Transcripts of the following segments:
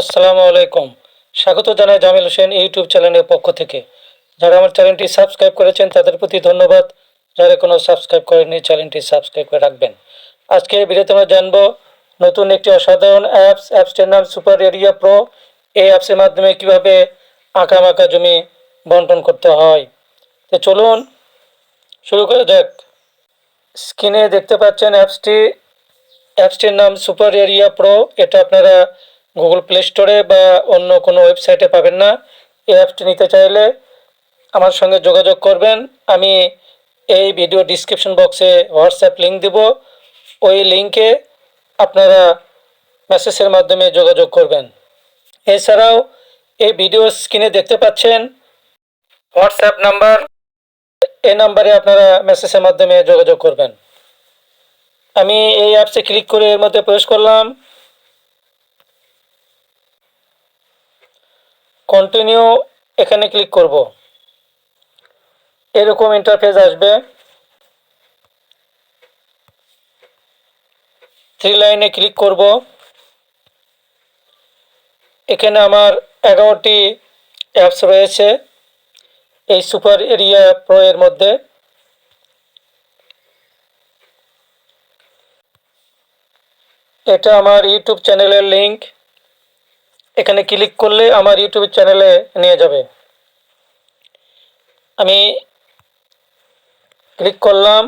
আসসালামু আলাইকুম। স্বাগত জানাই জামিল হোসেন ইউটিউব চ্যানেলের পক্ষ থেকে। যারা আমার চ্যানেলটি সাবস্ক্রাইব করেছেন, তাদের প্রতি ধন্যবাদ। যারা কোনো সাবস্ক্রাইব করেননি, চ্যানেলটি সাবস্ক্রাইব করে রাখবেন। আজকে ভিডিওতে আমরা জানব নতুন একটি অসাধারণ অ্যাপস অ্যাপসটির নাম সুপার এরিয়া প্রো। এই অ্যাপসের মাধ্যমে কীভাবে আঁকা মাকা জমি বন্টন করতে হয়। তো চলুন, শুরু করে যাক। স্ক্রিনে দেখতে পাচ্ছেন অ্যাপসটি। অ্যাপসটির নাম সুপার এরিয়া প্রো। এটা আপনারা গুগল প্লে স্টোরে বা অন্য কোনো ওয়েবসাইটে পাবেন না। এই অ্যাপসটি নিতে চাইলে আমার সঙ্গে যোগাযোগ করবেন। আমি এই ভিডিও ডিসক্রিপশন বক্সে হোয়াটসঅ্যাপ লিঙ্ক দেব। ওই লিঙ্কে আপনারা মেসেজের মাধ্যমে যোগাযোগ করবেন। এছাড়াও এই ভিডিও স্ক্রিনে দেখতে পাচ্ছেন হোয়াটসঅ্যাপ নাম্বার এই নাম্বারে আপনারা মেসেজের মাধ্যমে যোগাযোগ করবেন। আমি এই অ্যাপসে ক্লিক করে এর মধ্যে প্রবেশ করলাম। কন্টিনিউ এখানে ক্লিক করব। এরকম ইন্টারফেস আসবে। থ্রি লাইনে ক্লিক করব। এখানে আমার এগারোটি অ্যাপস রয়েছে এই সুপার এরিয়া প্রো এর মধ্যে। এটা আমার ইউটিউব চ্যানেলের লিংক এখানে ক্লিক করলে আমার ইউটিউব চ্যানেলে নিয়ে যাবে। আমি ক্লিক করলাম।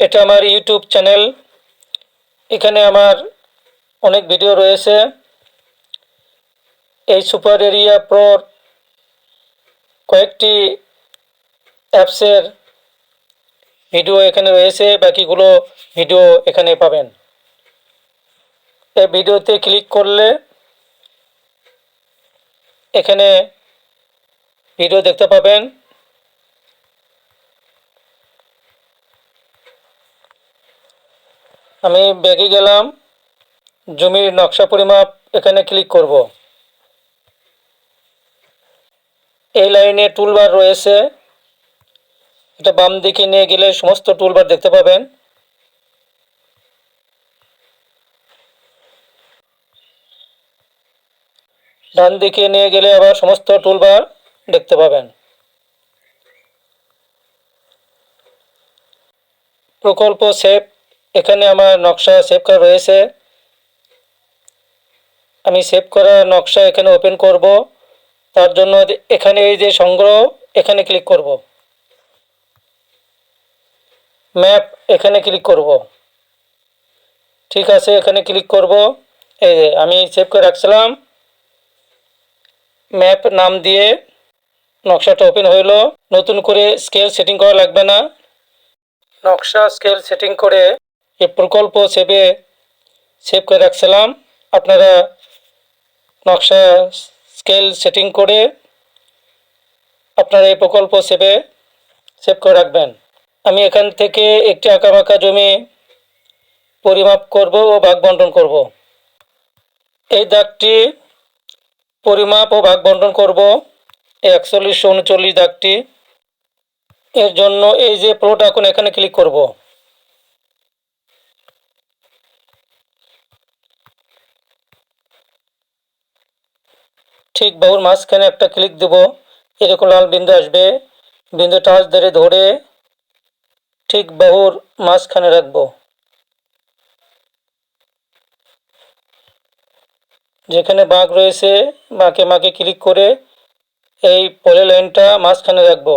এটা আমার ইউটিউব চ্যানেল এখানে আমার অনেক ভিডিও রয়েছে। এই সুপার এরিয়া প্রোর কয়েকটি অ্যাপসের ভিডিও এখানে রয়েছে। বাকিগুলো ভিডিও এখানে পাবেন। এই ভিডিওতে ক্লিক করলে এখানে ভিডিও দেখতে পাবেন। আমি ব্যাগে গেলাম, জমির নকশা পরিমাপ এখানে ক্লিক করব। এই লাইনে টুলবার রয়েছে। এটা বাম দিকে নিয়ে গেলে সমস্ত টুলবার দেখতে পাবেন। ডান দিকে নিয়ে গেলে আবার সমস্ত টুলবার দেখতে পাবেন। প্রকল্প সেভ এখানে আমার নকশা সেভ করা রয়েছে। আমি সেভ করা নকশা এখানে ওপেন করব। তার জন্য এখানে এই যে সংগ্রহ, এখানে ক্লিক করব। ম্যাপ এখানে ক্লিক করব। ঠিক আছে, এখানে ক্লিক করব। এই যে আমি সেভ করে রাখছিলাম। ম্যাপ নাম দিয়ে নকশাটা ওপেন হইল। নতুন করে স্কেল সেটিং করা লাগবে না। নকশা স্কেল সেটিং করে এই প্রকল্প সেভে সেভ করে রাখছিলাম। আপনারা নকশা স্কেল সেটিং করে আপনারা এই প্রকল্প সেভে সেভ করে রাখবেন। আমি এখান থেকে একটি আঁকাবাঁকা জমি পরিমাপ করব ও ভাগ বন্টন করব। এই দাগটি পরিমাপ ও ভাগ বন্টন করব। একচল্লিশ, উনচল্লিশ দাগটি। এর জন্য এই যে প্লট এখন এখানে ক্লিক করব। ঠিক বাহুর মাঝখানে একটা ক্লিক দেব। এরকম লাল বিন্দু আসবে। বিন্দু টাচ ধরে ধরে ঠিক বাহুর মাঝখানে রাখব। যেখানে বাঘ রয়েছে বাঁকে মাকে ক্লিক করে এই পলে লাইনটা মাঝখানে রাখব।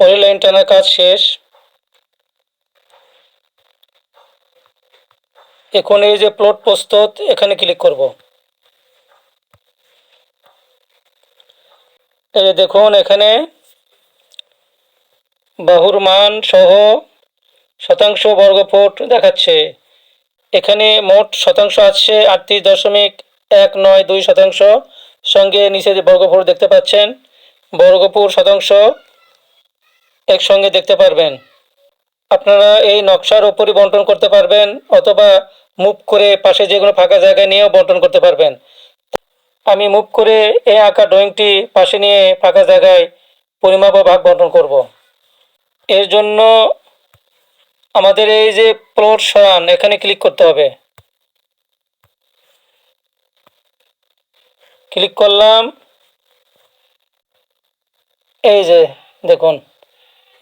পরের লাইন টানার কাজ শেষ। এখন এই যে প্লট প্রস্তুত, এখানে ক্লিক করব। এই যে দেখুন, এখানে বাহুর মান সহ শতাংশ বর্গফুট দেখাচ্ছে। এখানে মোট শতাংশ আছে আটত্রিশ দশমিক এক নয় দুই শতাংশ। সঙ্গে নিচে যে বর্গফুট দেখতে পাচ্ছেন, বর্গফুট শতাংশ একসঙ্গে দেখতে পারবেন। আপনারা এই নকশার ওপরই বন্টন করতে পারবেন, অথবা মুভ করে পাশে যে কোনো ফাঁকা জায়গায় নিয়েও বন্টন করতে পারবেন। আমি মুভ করে এই আঁকা ড্রয়িংটি পাশে নিয়ে ফাঁকা জায়গায় পরিমাপ ও ভাগ বন্টন করব। এর জন্য আমাদের এই যে প্লট সরান এখানে ক্লিক করতে হবে। ক্লিক করলাম। এই যে, দেখুন।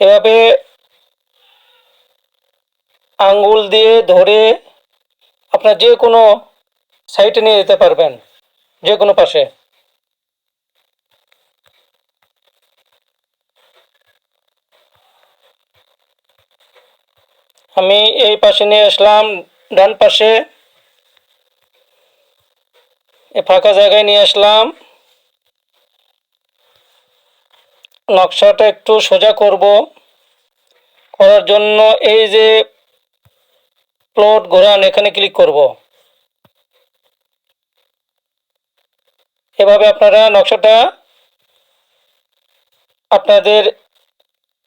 এভাবে আঙ্গুল দিয়ে ধরে আপনার যে কোনো সাইটে নিয়ে যেতে পারবেন, যে কোনো পাশে। আমি এই পাশে নিয়ে আসলাম, ডান পাশে ফাঁকা জায়গায় নিয়ে আসলাম। নকশাটা একটু সোজা করব। করার জন্য এই যে প্লট ঘোরান, এখানে ক্লিক করব। এভাবে আপনারা নকশাটা আপনাদের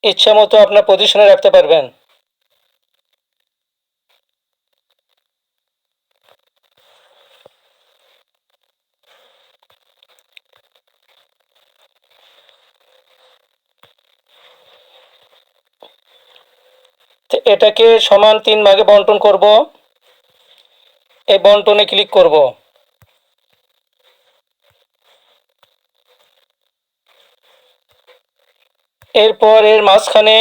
ইচ্ছা মতো আপনার পজিশনে রাখতে পারবেন তো এটাকে সমান তিন ভাগে বন্টন করব। এই বন্টনে ক্লিক করব। এরপর এর মাঝখানে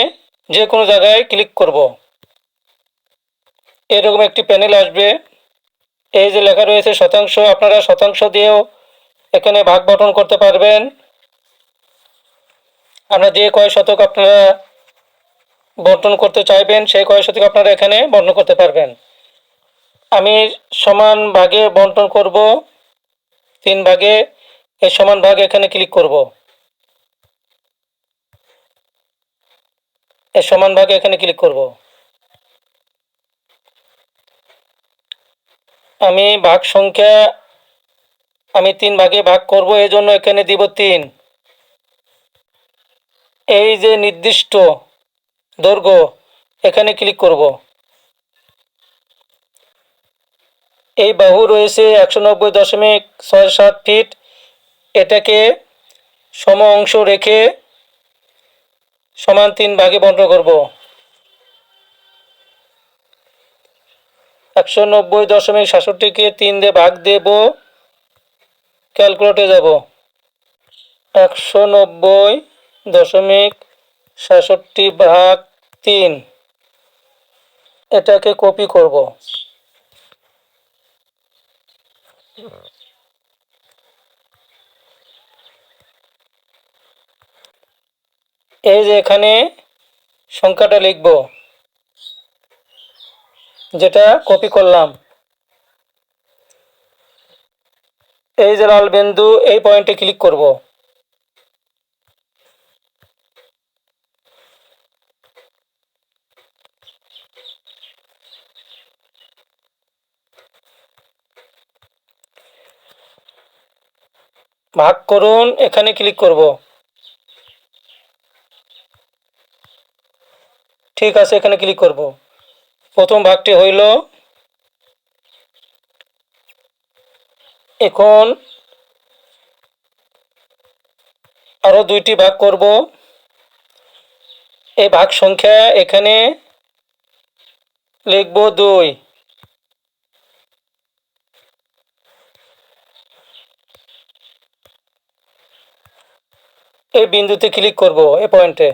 যে কোনো জায়গায় ক্লিক করব। এরকম একটি প্যানেল আসবে। এই যে লেখা রয়েছে শতাংশ, আপনারা শতাংশ দিয়েও এখানে ভাগ বন্টন করতে পারবেন। আপনারা যে কয় শতক আপনারা বন্টন করতে চাইবেন, সেই কয় শতক আপনারা এখানে বন্টন করতে পারবেন। আমি সমান ভাগে বন্টন করব, তিন ভাগে এই সমান ভাগ এখানে ক্লিক করব। এই সমান ভাগে এখানে ক্লিক করব। আমি ভাগ সংখ্যা, আমি তিন ভাগে ভাগ করব এই জন্য এখানে দিব তিন। এই যে নির্দিষ্ট দৈর্ঘ্য এখানে ক্লিক করব। এই বাহু রয়েছে একশো নব্বই দশমিক ছয় সাত ফিট এটাকে সম অংশ রেখে সমান তিন ভাগে বন্টন করব। একশো নব্বই দশমিক সাতষট্টিকে তিন দিয়ে ভাগ দেব। ক্যালকুলেটে যাব। একশো নব্বই দশমিক সাতষট্টি ভাগ তিন। এটাকে কপি করব। এই যে এখানে সংখ্যাটা লিখব, যেটা কপি করলাম। এই যে লাল বিন্দু, এই পয়েন্টে ক্লিক করব। ভাগ করুন, এখানে ক্লিক করব। ঠিক আছে, এখানে ক্লিক করব। প্রথম ভাগটি হইল, এখন আরও দুইটি ভাগ করব। এই ভাগ সংখ্যা এখানে লিখব দুই। এই বিন্দুতে ক্লিক করব, এই পয়েন্টে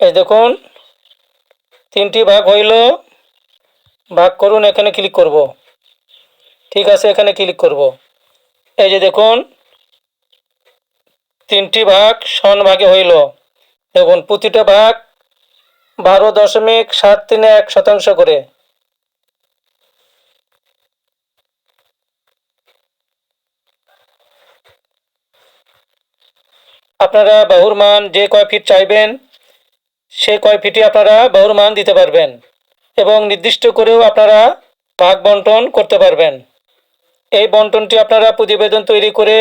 এই দেখুন, তিনটি ভাগ হইল, ভাগ করুন, এখানে ক্লিক করব। ঠিক আছে, এখানে ক্লিক করব। এই যে দেখুন, তিনটি ভাগ সমান ভাগে হইল। দেখুন, প্রতিটা ভাগ বারো দশমিক সাত তিন এক শতাংশ করে। আপনারা বাহুর মান যে কয় ফিট চাইবেন, সে কয় ফিটই আপনারা বাহুর মান দিতে পারবেন এবং নির্দিষ্ট করেও আপনারা ভাগ বন্টন করতে পারবেন। এই বন্টনটি আপনারা প্রতিবেদন তৈরি করে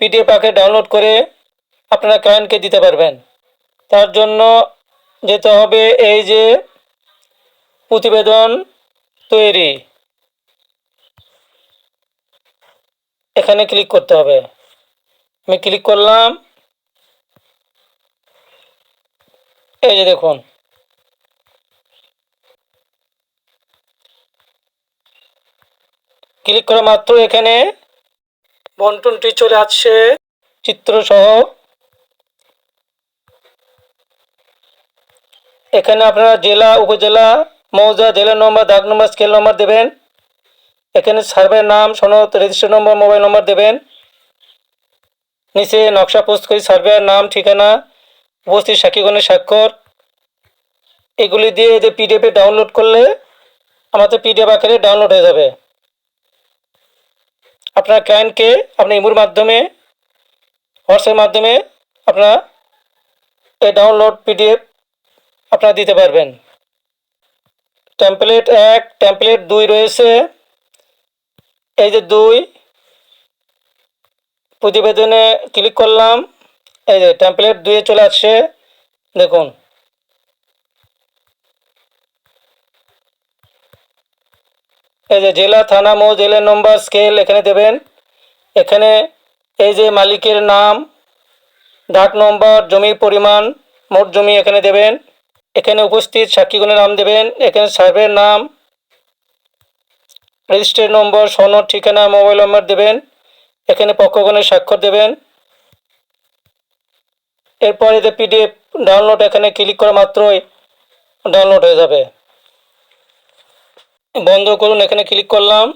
পিডিএফ আকারে ডাউনলোড করে আপনারা ক্লায়েন্টকে দিতে পারবেন। তার জন্য যেতে হবে এই যে প্রতিবেদন তৈরি। এখানে ক্লিক করতে হবে। আমি ক্লিক করলাম। এই যে দেখুন। ক্লিক করা মাত্র এখানে বন্টনটি চলে আসছে। চিত্র সহ। এখানে আপনারা জেলা, উপজেলা, মৌজা, জেলা নম্বর দাগ নম্বর স্কেল নম্বর দেবেন। এখানে সার্ভের নাম, সনদ রেজিস্টার নম্বর মোবাইল নম্বর দেবেন। নিচে নকশা পোস্ট করি সার্ভেয়ার নাম, ঠিকানা, উপস্থিত সাক্ষীগণের স্বাক্ষর। এগুলি দিয়ে যে পিডিএফে ডাউনলোড করলে আমাদের পিডিএফ আকারে ডাউনলোড হয়ে যাবে। আপনার ক্লায়েন্টকে আপনি ইমুর মাধ্যমে হোয়াটসঅ্যাপের মাধ্যমে আপনার এই ডাউনলোড পিডিএফ আপনারা দিতে পারবেন। টেমপ্লেট এক টেমপ্লেট দুই রয়েছে। এই যে দুই প্রতিবেদনে ক্লিক করলাম। এই যে টেমপ্লেট দুয়ে চলে আসছে। দেখুন। এই যে জেলা, থানা মো জেলার নম্বর স্কেল এখানে দেবেন। এখানে এই যে মালিকের নাম, ডাক নম্বর জমির পরিমাণ, মোট জমি এখানে দেবেন। এখানে উপস্থিত সাক্ষীগণের নাম দেবেন। এখানে সার্ভের নাম রেজিস্ট্রের নম্বর সনদ, ঠিকানা মোবাইল নম্বর দেবেন। এখানে পক্ষগণের স্বাক্ষর দেবেন। এরপরে যে পিডিএফ ডাউনলোড, এখানে ক্লিক করা মাত্রই ডাউনলোড হয়ে যাবে। বন্ধ করুন, এখানে ক্লিক করলাম।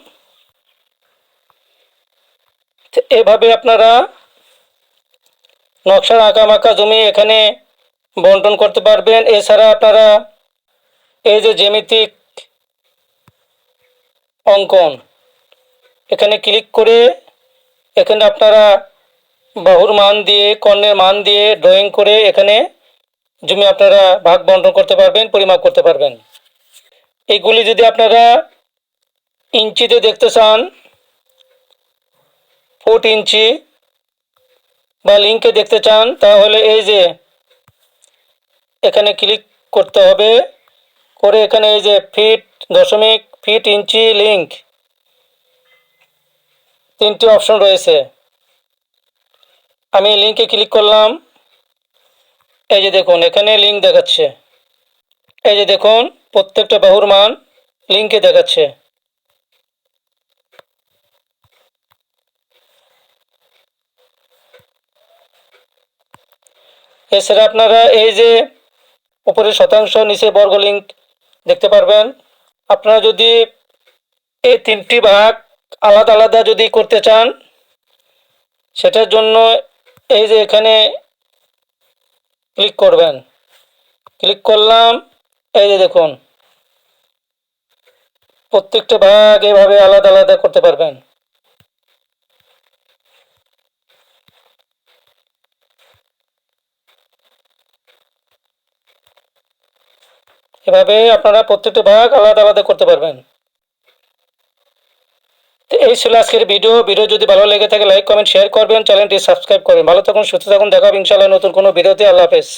এভাবে আপনারা নকশার আঁকা মাকা জমি এখানে বন্টন করতে পারবেন। এছাড়া আপনারা এই যে জ্যামিতিক অঙ্কন, এখানে ক্লিক করে এখানে আপনারা বাহুর মান দিয়ে, কর্ণের মান দিয়ে ড্রয়িং করে এখানে জমি আপনারা ভাগ বন্টন করতে পারবেন, পরিমাপ করতে পারবেন। এগুলি যদি আপনারা ইঞ্চিতে দেখতে চান, ফুট ইঞ্চি বা লিঙ্কে দেখতে চান, তাহলে এই যে এখানে ক্লিক করতে হবে। করে এখানে এই যে ফিট দশমিক ফিট ইঞ্চি লিঙ্ক তিনটি অপশন রয়েছে। আমি লিঙ্কে ক্লিক করলাম। এই যে দেখুন, এখানে লিঙ্ক দেখাচ্ছে। এই যে দেখুন, প্রত্যেকটা বাহুর মান লিঙ্কে দেখাচ্ছে। এছাড়া আপনারা এই যে উপরে শতাংশ নিচে বর্গ লিঙ্ক দেখতে পারবেন। আপনারা যদি এই তিনটি ভাগ আলাদা আলাদা যদি করতে চান, সেটার জন্য এই যে এখানে ক্লিক করবেন। ক্লিক করলাম, এই যে দেখুন, প্রত্যেকটা ভাগ এভাবে আলাদা আলাদা করতে পারবেন। এভাবে আপনারা প্রত্যেকটা ভাগ আলাদা আলাদা করতে পারবেন। এই ছিল আজকের ভিডিও ভিডিও যদি ভালো লেগে থাকে লাইক কমেন্ট শেয়ার করবেন। চ্যানেলটি সাবস্ক্রাইব করবেন। ভালো থাকুন, সুস্থ থাকুন। দেখা হবে ইনশাআল্লাহ নতুন কোনো ভিডিওতে আল্লাহ হাফেজ।